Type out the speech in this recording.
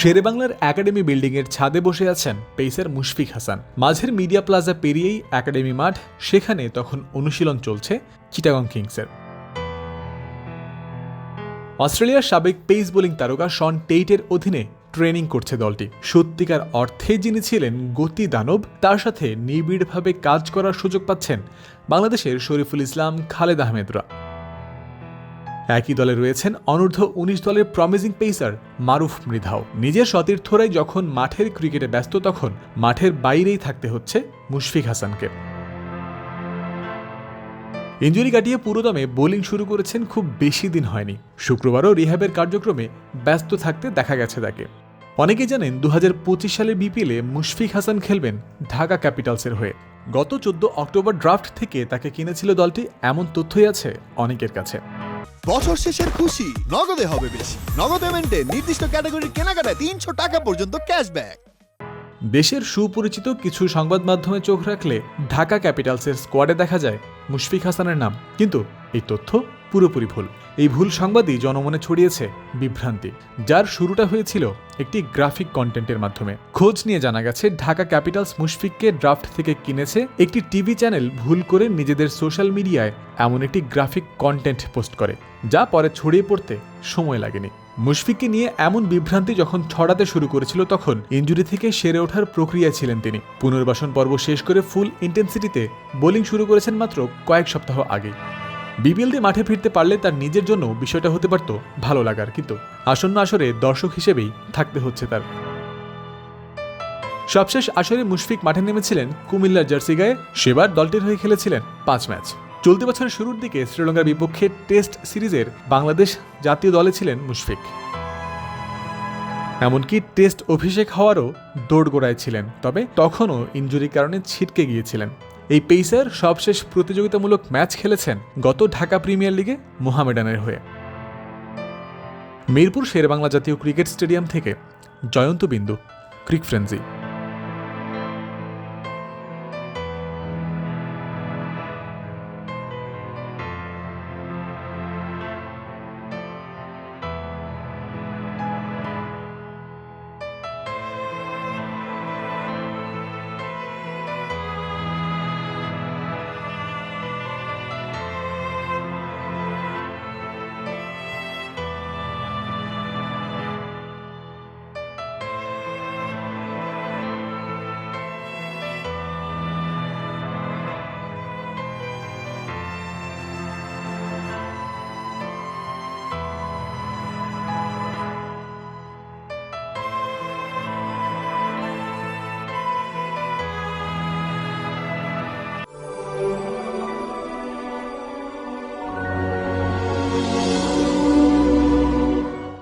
শেরেবাংলার academy বিল্ডিংয়ের ছাদে বসে আছেন পেসার মুশফিক হাসান। মাঝের মিডিয়া প্লাজা পেরিয়েই একাডেমি মাঠ, সেখানে তখন অনুশীলন চলছে চিটাগং কিংসের। অস্ট্রেলিয়ার সাবেক পেস বোলিং তারকা শন টেইটের অধীনে ট্রেনিং করছে দলটি। সত্যিকার অর্থে যিনি ছিলেন গতি দানব, তার সাথে নিবিড়ভাবে কাজ করার সুযোগ পাচ্ছেন বাংলাদেশের শরীফুল ইসলাম, খালেদ আহমেদরা। একই দলে রয়েছেন অনূর্ধ্ব উনিশ দলের প্রমিজিং পেসার মারুফ মৃধাও। নিজের সতীর্থরাই যখন মাঠের ক্রিকেটে ব্যস্ত, তখন মাঠের বাইরেই থাকতে হচ্ছে মুশফিক হাসানকে। ইঞ্জুরি কাটিয়ে পুরোদমে বোলিং শুরু করেছেন খুব বেশি দিন হয়নি। শুক্রবারও রিহ্যাবের কার্যক্রমে ব্যস্ত থাকতে দেখা গেছে তাকে। অনেকেই জানেন দু হাজার পঁচিশ সালে বিপিএলে মুশফিক হাসান খেলবেন ঢাকা ক্যাপিটালসের হয়ে। গত চোদ্দ অক্টোবর ড্রাফট থেকে তাকে কিনেছিল দলটি, এমন তথ্যই আছে অনেকের কাছে। বছর শেষের খুশি। নগদে হবে বেশি। নগদ পেমেন্টে নির্দিষ্ট ক্যাটাগরির কেনাকাটায় তিনশো টাকা পর্যন্ত ক্যাশব্যাক দেশের সুপরিচিত কিছু সংবাদ মাধ্যমে চোখ রাখলে ঢাকা ক্যাপিটালসের স্কোয়াডে দেখা যায় মুশফিক হাসানের নাম। কিন্তু এই তথ্য পুরোপুরি ভুল। এই ভুল সংবাদই জনমনে ছড়িয়েছে বিভ্রান্তি, যার শুরুটা হয়েছিল একটি গ্রাফিক কন্টেন্টের মাধ্যমে। খোঁজ নিয়ে জানা গেছে, ঢাকা ক্যাপিটালস মুশফিককে ড্রাফট থেকে কিনেছে একটি টিভি চ্যানেল ভুল করে নিজেদের সোশ্যাল মিডিয়ায় এমন একটি গ্রাফিক কন্টেন্ট পোস্ট করে, যা পরে ছড়িয়ে পড়তে সময় লাগেনি। মুশফিককে নিয়ে এমন বিভ্রান্তি যখন ছড়াতে শুরু করেছিল তখন ইঞ্জুরি থেকে সেরে ওঠার প্রক্রিয়ায় ছিলেন তিনি। পুনর্বাসন পর্ব শেষ করে ফুল ইন্টেন্সিটিতে বোলিং শুরু করেছেন মাত্র কয়েক সপ্তাহ আগেই। বিপিএল দিয়ে মাঠে ফিরতে পারলে তার নিজের জন্য বিষয়টা হতে পারত ভালো লাগার, কিন্তু আসন্ন আসরে দর্শক হিসেবেই থাকতে হচ্ছে তার। সবশেষ আসরে মুশফিক মাঠে নেমেছিলেন কুমিল্লার জার্সি গায়ে, সেবার দলটির হয়ে খেলেছিলেন পাঁচ ম্যাচ। চলতি বছরের শুরুর দিকে শ্রীলঙ্কার বিপক্ষে টেস্ট সিরিজের বাংলাদেশ জাতীয় দলে ছিলেন মুশফিক। এমনকি টেস্ট অভিষেক হওয়ারও দৌড়গোড়ায় ছিলেন, তবে তখনও ইঞ্জুরির কারণে ছিটকে গিয়েছিলেন। এই পেসার সবশেষ প্রতিযোগিতামূলক ম্যাচ খেলেছেন গত ঢাকা প্রিমিয়ার লিগে মোহামেডানের হয়ে। মিরপুর শেরবাংলা জাতীয় ক্রিকেট স্টেডিয়াম থেকে জয়ন্ত বিন্দু, ক্রিক ফ্রেন্সি।